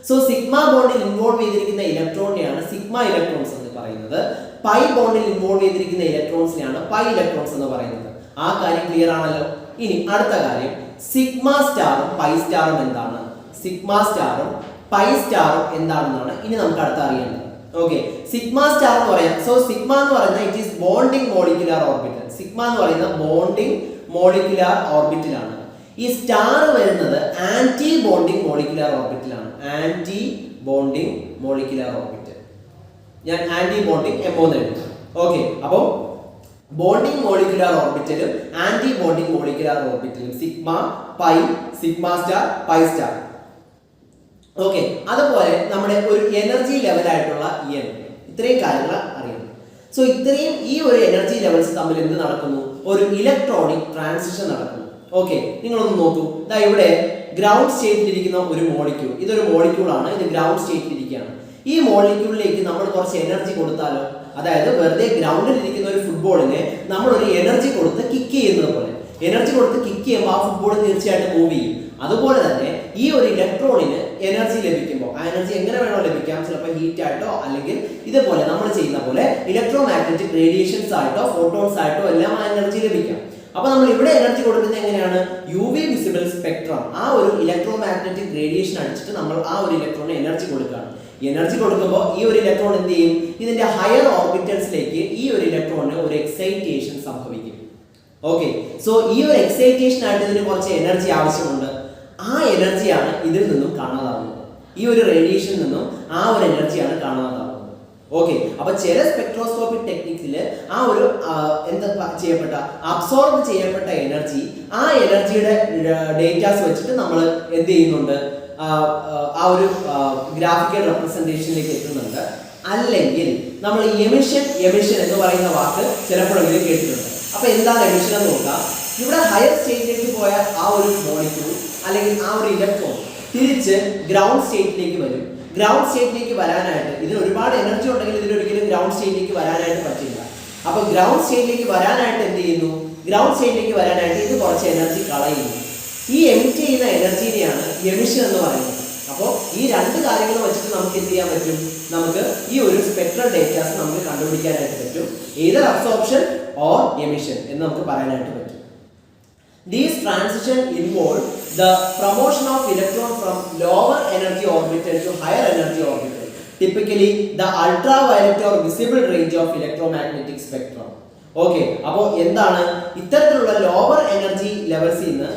സോ സിഗ്മ ബോണ്ടിൽ ഇൻവോൾവ് ചെയ്തിരിക്കുന്ന ഇലക്ട്രോണിനെയാണ് സിഗ്മ ഇലക്ട്രോൺസ് എന്ന് പറയുന്നത്. പൈ ബോണ്ടിൽ ഇൻവോൾവ് ചെയ്തിരിക്കുന്ന ഇലക്ട്രോൺസിനെയാണ് പൈ ഇലക്ട്രോൺസ് എന്ന് പറയുന്നത്. ആ കാര്യം ക്ലിയർ ആണല്ലോ? ഇനി അടുത്ത കാര്യം. സിഗ്മ സ്റ്റാറും പൈ സ്റ്റാറും എന്താണ്? സിഗ്മ സ്റ്റാറും പൈ സ്റ്റാറും എന്താണെന്നാണ് ഇനി നമുക്ക് അടുത്ത അറിയേണ്ടത്. ഓക്കെ സിഗ്മ സ്റ്റാർ എന്ന് പറയാം. സോ സിഗ്മ എന്ന് പറയുന്നത് it is bonding molecular orbital sigma എന്ന് പറയുന്ന ബോണ്ടിങ് മോളിക്കുലാർ ഓർബിറ്റലാണ് ഈ സ്റ്റാർ വരുന്നത് ആന്റി ബോണ്ടിങ് മോളിക്കുലാർ ഓർബിറ്റിലാണ് ആന്റി ബോണ്ടിങ് മോളിക്കുലാർ ഓർബിറ്റ് ഞാൻ ആന്റി ബോണ്ടിങ് എം എന്ന് ഓക്കെ അപ്പോൾ ബോണ്ടിങ് മോളിക്കുലാർ ഓർബിറ്റലും anti bonding molecular ഓർബിറ്റലും sigma pi sigma star pi star okay അതുപോലെ നമ്മുടെ ഒരു എനർജി ലെവലായിട്ടുള്ള എൻ ഇത്രയും കാര്യങ്ങൾ അറിയണം. സോ ഇത്രയും ഈ ഒരു എനർജി ലെവൽസ് തമ്മിൽ എന്ത് നടക്കുന്നു? ഒരു ഇലക്ട്രോണിക് ട്രാൻസിഷൻ നടക്കുന്നു. ഓക്കെ നിങ്ങളൊന്ന് നോക്കൂ. ഇതാ ഇവിടെ ഗ്രൗണ്ട് സ്റ്റേറ്റിലിരിക്കുന്ന ഒരു മോളിക്യൂൾ ഇതൊരു മോളിക്യൂൾ ആണ്. ഇത് ഗ്രൗണ്ട് സ്റ്റേറ്റിലിരിക്കുകയാണ് ഈ മോളിക്യൂളിലേക്ക് നമ്മൾ കുറച്ച് എനർജി കൊടുത്താലോ? അതായത് വെറുതെ ഗ്രൗണ്ടിൽ ഇരിക്കുന്ന ഒരു ഫുട്ബോളിനെ നമ്മൾ ഒരു എനർജി കൊടുത്ത് കിക്ക് ചെയ്യുന്നത് പോലെ. എനർജി കൊടുത്ത് കിക്ക് ചെയ്യുമ്പോൾ ആ ഫുട്ബോൾ തീർച്ചയായിട്ടും മൂവ് ചെയ്യും. അതുപോലെ തന്നെ ഈ ഒരു ഇലക്ട്രോണിന് എനർജി ലഭിക്കുമ്പോൾ ആ എനർജി എങ്ങനെ വേണോ ലഭിക്കാം. ചിലപ്പോൾ ഹീറ്റ് ആയിട്ടോ അല്ലെങ്കിൽ ഇതുപോലെ നമ്മൾ ചെയ്യുന്ന പോലെ ഇലക്ട്രോ മാഗ്നറ്റിക് റേഡിയേഷൻസ് ആയിട്ടോ ഫോട്ടോൺസ് ആയിട്ടോ എല്ലാം ആ എനർജി ലഭിക്കാം. അപ്പൊ നമ്മൾ ഇവിടെ എനർജി കൊടുക്കുന്നത് എങ്ങനെയാണ്? യു വി വിസിബിൾ സ്പെക്ട്രം ആ ഒരു ഇലക്ട്രോ മാഗ്നറ്റിക് റേഡിയേഷൻ അടിച്ചിട്ട് നമ്മൾ ആ ഒരു ഇലക്ട്രോണിന് എനർജി കൊടുക്കുകയാണ്. എനർജി കൊടുക്കുമ്പോൾ ഈ ഒരു ഇലക്ട്രോൺ എന്ത് ചെയ്യും? ഇതിന്റെ ഹയർ ഓർബിറ്റൽസിലേക്ക് ഈ ഒരു ഇലക്ട്രോണിന് ഒരു എക്സൈറ്റേഷൻ സംഭവിക്കും. ഓക്കെ സോ ഈ ഒരു എക്സൈറ്റേഷൻ ആയിട്ട് ഇതിന് കുറച്ച് എനർജി ആവശ്യമുണ്ട്. ആ എനർജിയാണ് ഇതിൽ നിന്നും കാണാതാവുന്നത്. ഈ ഒരു റേഡിയേഷനിൽ നിന്നും ആ ഒരു എനർജിയാണ് കാണാതാവുന്നത്. ഓക്കെ അപ്പൊ ചില സ്പെക്ട്രോസ്കോപ്പിക് ടെക്നിക്സിൽ ആ ഒരു എന്താ ചെയ്യപ്പെട്ട അബ്സോർബ് ചെയ്യപ്പെട്ട എനർജി ആ എനർജിയുടെ ഡേറ്റാസ് വെച്ചിട്ട് നമ്മൾ എന്ത് ചെയ്യുന്നുണ്ട്? ആ ഒരു ഗ്രാഫിക്കൽ റെപ്രസെന്റേഷനിലേക്ക് എത്തുന്നുണ്ട്. അല്ലെങ്കിൽ നമ്മൾ എമിഷൻ എമിഷൻ എന്ന് പറയുന്ന വാക്ക് ചിലപ്പോഴെങ്കിലും കേട്ടിട്ടുണ്ട്. അപ്പൊ എന്താണ് എമിഷൻ എന്ന് നോക്കാം ഇവിടെ ഹയർ സ്റ്റേറ്റിലേക്ക് പോയ ആ ഒരു മോളിക്യൂൾ അല്ലെങ്കിൽ ആ ഒരു ഇലക്ട്രോൺ തിരിച്ച് ഗ്രൗണ്ട് സ്റ്റേറ്റിലേക്ക് വരും. ഗ്രൗണ്ട് സ്റ്റേറ്റിലേക്ക് വരാനായിട്ട് ഇതിന് ഒരുപാട് എനർജി ഉണ്ടെങ്കിൽ ഇതിലൊരിക്കലും ഗ്രൗണ്ട് സ്റ്റേറ്റിലേക്ക് വരാനായിട്ട് പറ്റില്ല. അപ്പോൾ ഗ്രൗണ്ട് സ്റ്റേറ്റിലേക്ക് വരാനായിട്ട് എന്ത് ചെയ്യുന്നു? ഗ്രൗണ്ട് സ്റ്റേറ്റിലേക്ക് വരാനായിട്ട് ഇത് കുറച്ച് എനർജി കളയുന്നു. ഈ എമിറ്റ് ചെയ്യുന്ന എനർജീനെയാണ് എമിഷൻ എന്ന് പറയുന്നത്. അപ്പോൾ ഈ രണ്ട് കാര്യങ്ങൾ വെച്ചിട്ട് നമുക്ക് എന്ത് ചെയ്യാൻ പറ്റും? നമുക്ക് ഈ ഒരു സ്പെക്ട്രൽ ഡേറ്റാസ് നമുക്ക് കണ്ടുപിടിക്കാനായിട്ട് പറ്റും. ഏതൊരു അബ്സോർപ്ഷൻ ഓർ എമിഷൻ എന്ന് നമുക്ക് പറയാനായിട്ട് പറ്റും. These transition involve the promotion of electron from lower energy orbital to higher energy orbital. Typically, the ultraviolet or visible range of electromagnetic spectrum. Okay അപ്പോൾ എന്താണ്? ഇത്തരത്തിലുള്ള ലോവർ എനർജി ലെവൽസിൽ നിന്ന്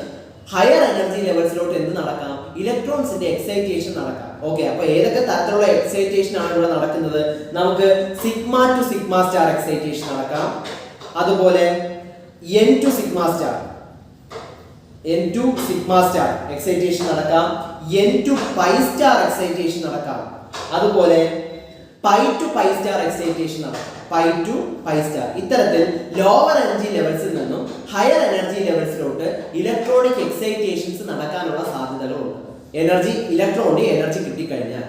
ഹയർ എനർജി ലെവൽസിലോട്ട് എന്ത് നടക്കാം? ഇലക്ട്രോൺസിന്റെ എക്സൈറ്റേഷൻ നടക്കാം. ഓക്കെ അപ്പോൾ ഏതൊക്കെ തരത്തിലുള്ള എക്സൈറ്റേഷൻ ആണ് ഇവിടെ നടക്കുന്നത്? നമുക്ക് sigma to sigma star excitation നടക്കാം. അതുപോലെ N to sigma star N to sigma star excitation നടക്കാം. N to pi star excitation നടക്കാം. അതുപോലെ pi to pi star excitation നടക്കാം പൈ ടു പൈ സ്റ്റാർ ഇത്തരത്തിൽ ലോവർ എനർജി ലെവൽസിൽ നിന്നും ഹയർ എനർജി ലെവൽസിലോട്ട് ഇലക്ട്രോണിക് എക്സൈറ്റേഷൻസ് നടക്കാനുള്ള സാധ്യതകളുണ്ട്. എനർജി ഇലക്ട്രോണിന് എനർജി കിട്ടിക്കഴിഞ്ഞാൽ.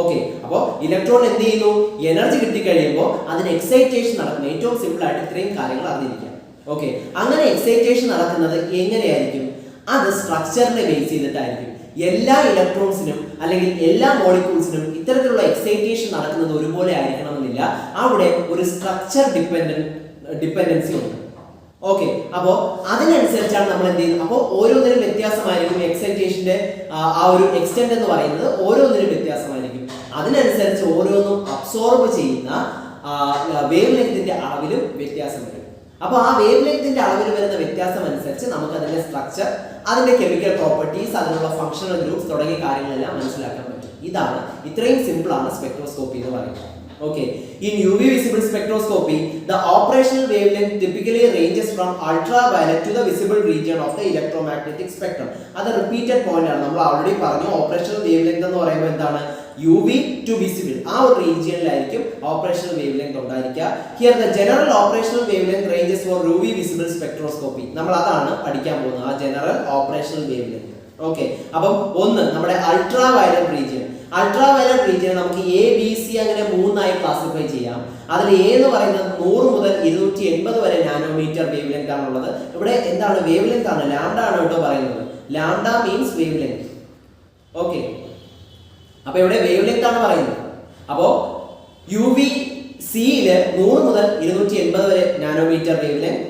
ഓക്കെ അപ്പോൾ ഇലക്ട്രോൺ എന്ത് ചെയ്യുന്നു? എനർജി കിട്ടിക്കഴിയുമ്പോൾ അതിന് എക്സൈറ്റേഷൻ നടക്കുന്നു ഏറ്റവും സിമ്പിൾ ആയിട്ട് ഇത്രയും കാര്യങ്ങൾ അറിഞ്ഞിരിക്കാം. ഓക്കെ അങ്ങനെ എക്സൈറ്റേഷൻ നടക്കുന്നത് എങ്ങനെയായിരിക്കും? അത് സ്ട്രക്ചറിനെ ബേസ് ചെയ്തിട്ടായിരിക്കും. എല്ലാ ഇലക്ട്രോൺസിനും അല്ലെങ്കിൽ എല്ലാ മോളിക്യൂൾസിനും ഇത്തരത്തിലുള്ള എക്സൈറ്റേഷൻ നടക്കുന്നത് ഒരുപോലെ ആയിരിക്കണമെന്നില്ല. അവിടെ ഒരു സ്ട്രക്ചർ ഡിപ്പെൻഡൻ ഡിപ്പെൻഡൻസി ഉണ്ട്. ഓക്കെ അപ്പോ അതിനനുസരിച്ചാണ് നമ്മൾ എന്ത് ചെയ്യുന്നത്? അപ്പോൾ ഓരോന്നിനും വ്യത്യാസമായിരിക്കും എക്സൈറ്റേഷന്റെ ആ ഒരു എക്സ്റ്റെന്റ് എന്ന് പറയുന്നത് ഓരോന്നിനും വ്യത്യാസമായിരിക്കും. അതിനനുസരിച്ച് ഓരോന്നും അബ്സോർബ് ചെയ്യുന്ന വേവ് ലെങ്തിന്റെ അളവിലും വ്യത്യാസം വരും അപ്പോൾ ആ വേവ് ലെങ്തിന്റെ അളവിൽ വരുന്ന വ്യത്യാസം അനുസരിച്ച് നമുക്ക് അതിന്റെ സ്ട്രക്ചർ അതിന്റെ കെമിക്കൽ പ്രോപ്പർട്ടീസ് അതിനുള്ള ഫംഗ്ഷണൽ ഗ്രൂപ്പ്സ് തുടങ്ങിയ കാര്യങ്ങളെല്ലാം മനസ്സിലാക്കാൻ പറ്റും ഇതാണ് ഇത്രയും സിമ്പിൾ ആണ് സ്പെക്ട്രോസ്കോപ്പി എന്ന് പറയുന്നത് Okay. Visible spectroscopy the operational wavelength typically ranges from ultraviolet to the visible region of the electromagnetic spectrum. അത് റിപ്പീറ്റഡ് പോയിന്റ് ആണ് നമ്മൾ ഓൾറെഡി പറഞ്ഞു ഓപ്പറേഷണൽ വേവ് ലെങ്ത് എന്ന് പറയുമ്പോൾ എന്താണ് യു വി ടു വിസിബിൾ ആ ഒരു റീജിയനിലായിരിക്കും ഓപ്പറേഷണൽ വേവ് ലെങ്ത് ഉണ്ടായിരിക്കുക. Here the general operational wavelength ranges for U V visible spectroscopy നമ്മൾ അതാണ് പഠിക്കാൻ പോകുന്നത് ആ general operational wavelength okay അപ്പം ഒന്ന് നമ്മുടെ ultraviolet region ultraviolet region നമുക്ക് എ ബി സി അങ്ങനെ മൂന്നായി ക്ലാസിഫൈ ചെയ്യാം. അതിൽ എ എന്ന് പറയുന്നത് നൂറ് മുതൽ ഇരുന്നൂറ്റി എൺപത് വരെ നാനോമീറ്റർ വേവ് ലെങ്ത് ആണുള്ളത്. ഇവിടെ എന്താണ് വേവ് ലെങ്ത് ആണ്? ലാംഡ ആണ് കേട്ടോ പറയുന്നത്. Lambda means wavelength okay അപ്പൊ ഇവിടെ വേവ് ലെങ്ത് ആണ് പറയുന്നത്. അപ്പോ യു വി സിയിൽ നൂറ് മുതൽ ഇരുന്നൂറ്റി എൺപത് വരെ നാനോമീറ്റർ വേവ് ലെങ്ത്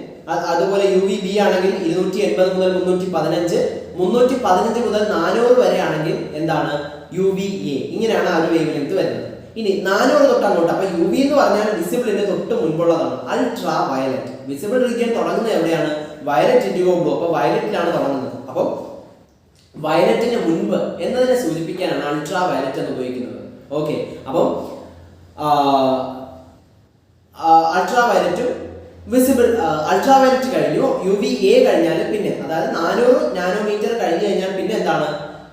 അതുപോലെ യു വി ബി ആണെങ്കിൽ ഇരുന്നൂറ്റി എൺപത് മുതൽ മുന്നൂറ്റി പതിനഞ്ച് മുന്നൂറ്റി പതിനഞ്ച് മുതൽ നാനൂറ് വരെ ആണെങ്കിൽ എന്താണ്? യു വി എ ഇങ്ങനെയാണ് ആ ഒരു വേവ് ലെങ്ത് വരുന്നത്. ഇനി നാനൂറ് തൊട്ട് അങ്ങോട്ട് അപ്പൊ യു വി എന്ന് പറഞ്ഞാൽ വിസിബിളിന്റെ തൊട്ട് മുൻപുള്ളതാണ്. അൾട്രാ വയലറ്റ് വിസിബിൾ റീജിയൻ തുടങ്ങുന്നത് എവിടെയാണ്? വയലറ്റ് ഇൻഡിഗോ ബ്ലൂ അപ്പൊ വയലറ്റിലാണ് തുടങ്ങുന്നത്. അപ്പോൾ വയലറ്റിന് മുൻപ് എന്നതിനെ സൂചിപ്പിക്കാനാണ് അൾട്രാ വയലറ്റ് എന്ന് ഉപയോഗിക്കുന്നത്. ഓക്കെ അപ്പം ultraviolet visible ultraviolet കഴിഞ്ഞു. യു വി എ കഴിഞ്ഞാൽ പിന്നെ അതായത് നാനൂറ് നാനോമീറ്റർ കഴിഞ്ഞു കഴിഞ്ഞാൽ പിന്നെ എന്താണ്?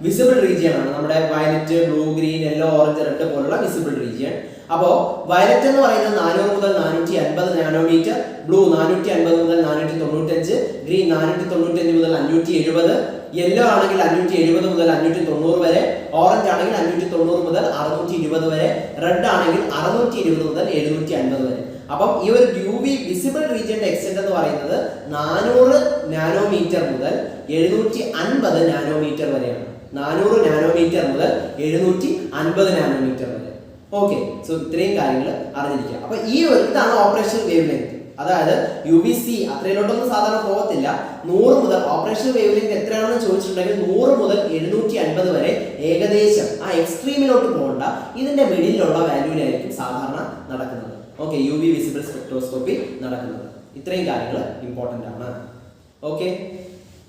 വിസിബിൾ റീജിയൻ ആണ്. നമ്മുടെ violet blue green yellow orange red പോലുള്ള വിസിബിൾ റീജിയൻ അപ്പോൾ വയലറ്റ് എന്ന് പറയുന്നത് നാനൂറ് മുതൽ നാനൂറ്റി അൻപത് നാനോമീറ്റർ ബ്ലൂ നാനൂറ്റി അൻപത് മുതൽ നാനൂറ്റി തൊണ്ണൂറ്റഞ്ച് ഗ്രീൻ നാനൂറ്റി തൊണ്ണൂറ്റഞ്ച് മുതൽ അഞ്ഞൂറ്റി എഴുപത് യെല്ലോ ആണെങ്കിൽ അഞ്ഞൂറ്റി എഴുപത് മുതൽ അഞ്ഞൂറ്റി തൊണ്ണൂറ് വരെ ഓറഞ്ച് ആണെങ്കിൽ അഞ്ഞൂറ്റി തൊണ്ണൂറ് മുതൽ അറുന്നൂറ്റി ഇരുപത് വരെ റെഡ് ആണെങ്കിൽ അറുന്നൂറ്റി ഇരുപത് മുതൽ എഴുന്നൂറ്റി അൻപത് വരെ. അപ്പം ഈ ഒരു യു വിസിബിൾ റീജിയന്റെ എക്സ്റ്റെന്റ് എന്ന് പറയുന്നത് നാനൂറ് നാനോമീറ്റർ മുതൽ എഴുന്നൂറ്റി അൻപത് നാനോമീറ്റർ വരെയാണ്. നാനൂറ് നാനോമീറ്റർ മുതൽ എഴുന്നൂറ്റി അൻപത് നാനോമീറ്റർ ഓക്കെ സോ ഇത്രയും കാര്യങ്ങൾ അറിഞ്ഞിരിക്കുക. അപ്പൊ ഈ ഒരു ഇതാണ് ഓപ്പറേഷൻ വേവ് ലെങ്ത് അതായത് യു ബി സി അത്രയിലോട്ടൊന്നും സാധാരണ പോകത്തില്ല. നൂറ് മുതൽ ഓപ്പറേഷൻ വേവ് ലെങ്ത് എത്രയാണെന്ന് ചോദിച്ചിട്ടുണ്ടെങ്കിൽ നൂറ് മുതൽ എഴുന്നൂറ്റി അൻപത് വരെ ഏകദേശം ആ എക്സ്ട്രീമിലോട്ട് പോകണ്ട. ഇതിന്റെ മിഡിലുള്ള വാല്യൂവിലായിരിക്കും സാധാരണ നടക്കുന്നത്. Okay U V visible spectroscopy നടക്കുന്നത്. ഇത്രയും കാര്യങ്ങൾ ഇമ്പോർട്ടന്റ് ആണ്. ഓക്കെ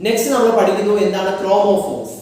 നെക്സ്റ്റ് നമ്മൾ പഠിക്കുന്നു എന്താണ് ക്രോമോഫോസ്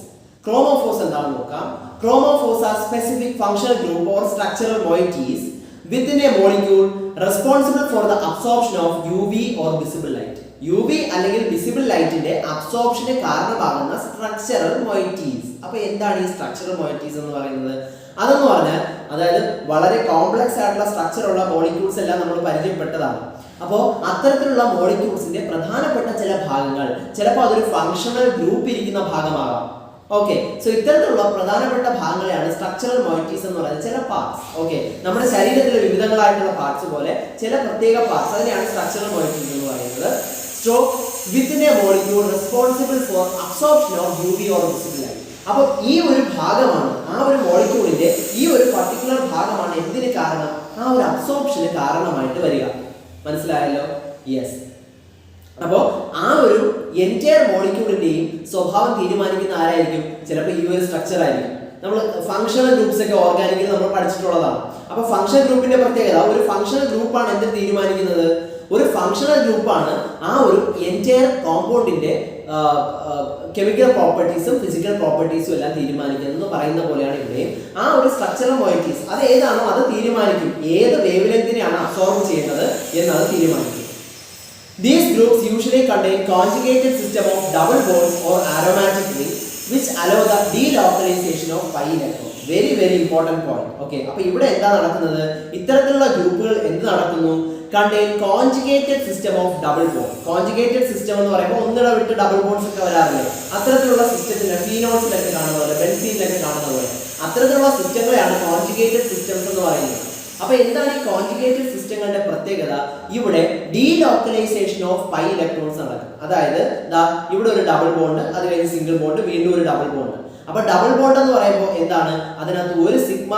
ക്രോമോഫോസ് എന്താണെന്ന് നോക്കാം. Chromophores are specific functional group or structural moieties within a molecule responsible for the absorption of UV or visible light U V അല്ലെങ്കിൽ വിസിബിൾ ലൈറ്റിന്റെ അബ്സോർപ്ഷന് കാരണമാകുന്ന സ്ട്രക്ചറൽ മൊയറ്റീസ് അപ്പൊ എന്താണ് ഈ സ്ട്രക്ചറൽ മൊയറ്റീസ് എന്ന് പറയുന്നത്? അതെന്ന് പറഞ്ഞാൽ അതായത് വളരെ കോംപ്ലക്സ് ആയിട്ടുള്ള സ്ട്രക്ചർ ഉള്ള മോളിക്യൂൾസ് എല്ലാം നമ്മൾ പരിചയപ്പെട്ടതാണ്. അപ്പോൾ അത്തരത്തിലുള്ള മോളിക്യൂൾസിന്റെ പ്രധാനപ്പെട്ട ചില ഭാഗങ്ങൾ ചിലപ്പോൾ അതൊരു ഫങ്ഷണൽ ഗ്രൂപ്പ് ഇരിക്കുന്ന ഭാഗമാകാം. ഓക്കെ സോ ഇത്തരത്തിലുള്ള പ്രധാനപ്പെട്ട ഭാഗങ്ങളെയാണ് സ്ട്രക്ചറൽ മോയിറ്റീസ് എന്ന് പറയുന്നത്. ചില പാർട്സ് ഓക്കെ നമ്മുടെ ശരീരത്തിലെ വിവിധങ്ങളായിട്ടുള്ള പാർട്സ് പോലെ ചില പ്രത്യേക പാർട്സ് അതിനെയാണ് സ്ട്രക്ചറൽ മോയിറ്റീസ് എന്ന് പറയുന്നത്. Stroke a molecule responsible for absorption of U V or visible അപ്പോൾ ഈ ഒരു ഭാഗമാണ് ആ ഒരു മോളിക്യൂളിന്റെ ഈ ഒരു പർട്ടിക്കുലർ ഭാഗമാണ് എന്തിന് കാരണം? ആ ഒരു അബ്സോർപ്ഷന് കാരണമായിട്ട് വരിക. മനസ്സിലായല്ലോ? യെസ് അപ്പോൾ ആ ഒരു എന്റയർ മോളിക്യൂളിന്റെയും സ്വഭാവം തീരുമാനിക്കുന്ന ആരായിരിക്കും? ചിലപ്പോൾ ഈ ഒരു സ്ട്രക്ചർ ആയിരിക്കും. നമ്മൾ ഫങ്ഷണൽ ഗ്രൂപ്പ്സ് ഒക്കെ ഓർഗാനിക്കിൽ നമ്മൾ പഠിച്ചിട്ടുള്ളതാണ്. അപ്പൊ ഫങ്ഷണൽ ഗ്രൂപ്പിന്റെ പ്രത്യേകത ഒരു ഫങ്ഷണൽ ഗ്രൂപ്പാണ് എന്ത് തീരുമാനിക്കുന്നത്? ഒരു ഫങ്ഷണൽ ഗ്രൂപ്പാണ് ആ ഒരു എന്റയർ കോമ്പൗണ്ടിന്റെ കെമിക്കൽ പ്രോപ്പർട്ടീസും ഫിസിക്കൽ പ്രോപ്പർട്ടീസും എല്ലാം തീരുമാനിക്കുന്നത് പറയുന്ന പോലെയാണ് ഇവിടെ. ആ ഒരു സ്ട്രക്ചറൽ മൊയറ്റീസ് അത് ഏതാണോ അത് തീരുമാനിക്കും. ഏത് വേവ് ലെങ്തിനെയാണ് അബ്സോർബ് ചെയ്യുന്നത് എന്നത് തീരുമാനിക്കും. These groups usually contain conjugated system of double bonds or aromatic rings which allow the delocalization of pi electrons. Very very important point okay അപ്പൊ ഇവിടെ എന്താ നടക്കുന്നത്? ഇത്തരത്തിലുള്ള ഗ്രൂപ്പുകൾ എന്ത് നടക്കുന്നു contain conjugated system of double bond conjugated system എന്ന് പറയുമ്പോൾ ഒന്നിട വിട്ട് ഡബിൾ ബോൺസ് ഒക്കെ വരാറില്ലേ? അത്തരത്തിലുള്ള സിസ്റ്റത്തിന് ഫീനോൾസിലൊക്കെ കാണുന്ന പോലെ ബെൻസീനിലൊക്കെ കാണുന്ന പോലെ അത്തരത്തിലുള്ള സിസ്റ്റങ്ങളെയാണ് കോൺജുഗേറ്റഡ് സിസ്റ്റംസ് എന്ന് പറയുന്നത്. അപ്പൊ എന്താണ് ഈ കോൺജുഗേറ്റഡ് സിസ്റ്റങ്ങളുടെ പ്രത്യേകത? ഇവിടെ ഡീലോക്കലൈസേഷൻ ഓഫ് പൈ ഇലക്ട്രോൺസ് നടക്കും. അതായത് ദാ ഇവിടെ ഒരു ഡബിൾ ബോണ്ട് അത് കഴിഞ്ഞ് സിംഗിൾ ബോണ്ട് വീണ്ടും ഒരു ഡബിൾ ബോണ്ട് അപ്പൊ ഡബിൾ ബോണ്ട് എന്ന് പറയുമ്പോൾ എന്താണ്? അതിനകത്ത് ഒരു സിഗ്മ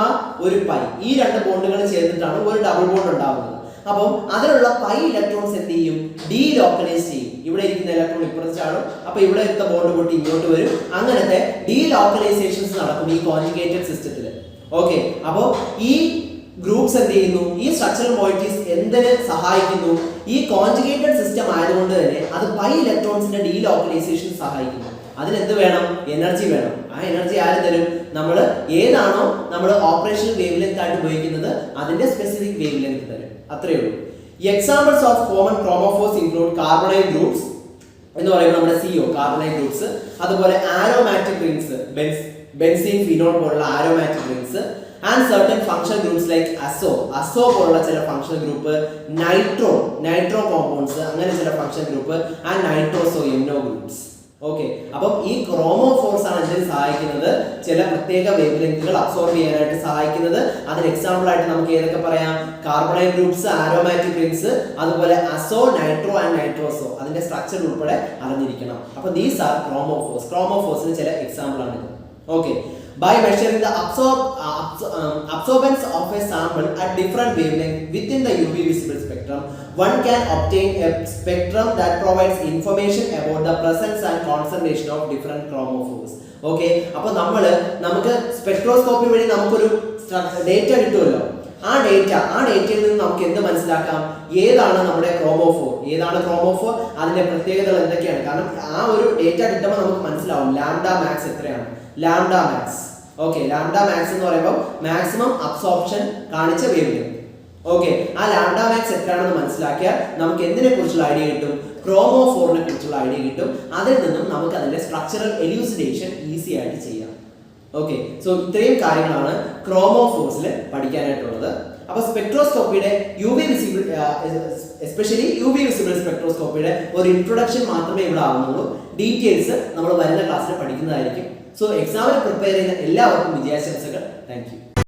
ഒരു പൈ ഈ രണ്ട് ബോണ്ടുകൾ ചേർന്നിട്ടാണ് ഒരു ഡബിൾ ബോണ്ട് ഉണ്ടാകുന്നത് അപ്പം അതിലുള്ള പൈ ഇലക്ട്രോൺസ് എന്ത് ചെയ്യും? ഡീ ലോക്കലൈസ് ചെയ്യും. ഇവിടെ ഇരിക്കുന്ന ഇലക്ട്രോൺ ഇപ്പുറത്താണ് അപ്പൊ ഇവിടെ ഇരുത്ത ബോണ്ട് പൊട്ടി ഇങ്ങോട്ട് വരും. അങ്ങനത്തെ ഡീ ലോക്കലൈസേഷൻസ് നടക്കും ഈ കോൺജുഗേറ്റഡ് സിസ്റ്റത്തിൽ ഓക്കെ അപ്പോൾ ഈ ഗ്രൂപ്പ്സ് എന്ത് ചെയ്യുന്നു? ഈ സ്ട്രക്ചറൽ മോയിറ്റീസ് എന്തിന് സഹായിക്കുന്നു? ഈ കോൺജുഗേറ്റഡ് സിസ്റ്റം ആയതുകൊണ്ട് തന്നെ അത് പൈ ഇലക്ട്രോൺസിന്റെ ഡീലോക്കലൈസേഷൻ സഹായിക്കുന്നു. അതിന് എന്ത് വേണം? എനർജി വേണം. ആ എനർജി ആര് തരും? നമ്മൾ ഏതാണോ നമ്മൾ ഓപ്പറേഷൻ വേവ് ലെങ്ത് ആയിട്ട് ഉപയോഗിക്കുന്നത് അതിന്റെ സ്പെസിഫിക് വേവ് ലെങ്ത് തരും. അത്രയേ ഉള്ളൂ. Examples of common chromophores include carbonyl groups എന്ന് പറയുമ്പോൾ നമ്മുടെ സിഒ കാർബണൈൻ ഗ്രൂപ്പ്സ് അതുപോലെ ആരോമാറ്റിക് റിങ്സ് ബെൻസീൻ ഫിനോൾ പോലുള്ള aromatic rings and certain function groups like azo azo പോലുള്ള ചില function group nitro nitro compounds അങ്ങനെ ചില ഫംഗ്ഷൻ ഗ്രൂപ്പ് ആൻഡ് നൈട്രോസോ എന്നോ ഗ്രൂപ്പ്സ് ഓക്കെ അപ്പം ഈ ക്രോമോഫോർസ് ആണ് ഇതിന് സഹായിക്കുന്നത്. ചില പ്രത്യേക വേവ് ലെങ്തുകൾ അബ്സോർബ് ചെയ്യാനായിട്ട് സഹായിക്കുന്നത്. അതിന് എക്സാമ്പിൾ ആയിട്ട് നമുക്ക് ഏതൊക്കെ പറയാം? കാർബണൈൻ ഗ്രൂപ്പ്സ് ആരോമാറ്റിക് റിങ്സ് അതുപോലെ അസോ നൈട്രോ ആൻഡ് നൈട്രോസോ അതിന്റെ സ്ട്രക്ചർ ഉൾപ്പെടെ അറിഞ്ഞിരിക്കണം. അപ്പൊ ദീസ് ആർ ക്രോമോഫോസ് ക്രോമോഫോസിന് ചില എക്സാമ്പിൾ ആണ് okay by measuring the absorb, uh, absor- um, absorbance of a sample at different wavelength within the UV visible spectrum, one can obtain a spectrum that provides information about the presence and concentration of different chromophores. Okay അപ്പോൾ നമ്മൾ നമുക്ക് spectroscopy വഴി നമുക്കൊരു data കിട്ടുമല്ലോ ആ data ആ ഡേറ്റയിൽ നിന്ന് നമുക്ക് എന്ത് മനസ്സിലാക്കാം ഏതാണ് നമ്മുടെ ക്രോമോഫോർ ഏതാണ് ക്രോമോഫോർ അതിന്റെ പ്രത്യേകതകൾ എന്തൊക്കെയാണ് കാരണം ആ ഒരു ഡേറ്റ കിട്ടുമ്പോൾ നമുക്ക് മനസ്സിലാവും ലാംഡ മാക്സ് എത്രയാണ് lambda max okay lambda max എന്ന് പറയുമ്പോൾ മാക്സിമം അബ്സോർപ്ഷൻ കാണിച്ച വേവ് ലെങ്ത് ഓക്കെ ആ ലാംഡ മാക്സ് എത്രയാണെന്ന് മനസ്സിലാക്കിയാൽ നമുക്ക് എന്തിനെ കുറിച്ചുള്ള ഐഡിയ കിട്ടും? ക്രോമോഫോറിനെ കുറിച്ചുള്ള ഐഡിയ കിട്ടും. അതിൽ നിന്നും നമുക്ക് അതിന്റെ സ്ട്രക്ചറൽ എലൂസിഡേഷൻ ഈസി ആയിട്ട് ചെയ്യാം. ഓക്കെ സോ ഇത്രയും കാര്യങ്ങളാണ് ക്രോമോഫോഴ്സിൽ പഠിക്കാനായിട്ടുള്ളത്. അപ്പൊ സ്പെക്ട്രോസ്കോപ്പിയുടെ U V visible especially U V visible സ്പെക്ട്രോസ്കോപ്പിയുടെ ഒരു ഇൻട്രൊഡക്ഷൻ മാത്രമേ ഇവിടെ ആവുന്നുള്ളൂ. ഡീറ്റെയിൽസ് നമ്മൾ വരുന്ന ക്ലാസ്സിൽ പഠിക്കുന്നതായിരിക്കും. സോ എക്സാമിന് പ്രിപ്പയർ ചെയ്യുന്ന എല്ലാവർക്കും വിജയാശംസകൾ താങ്ക് യു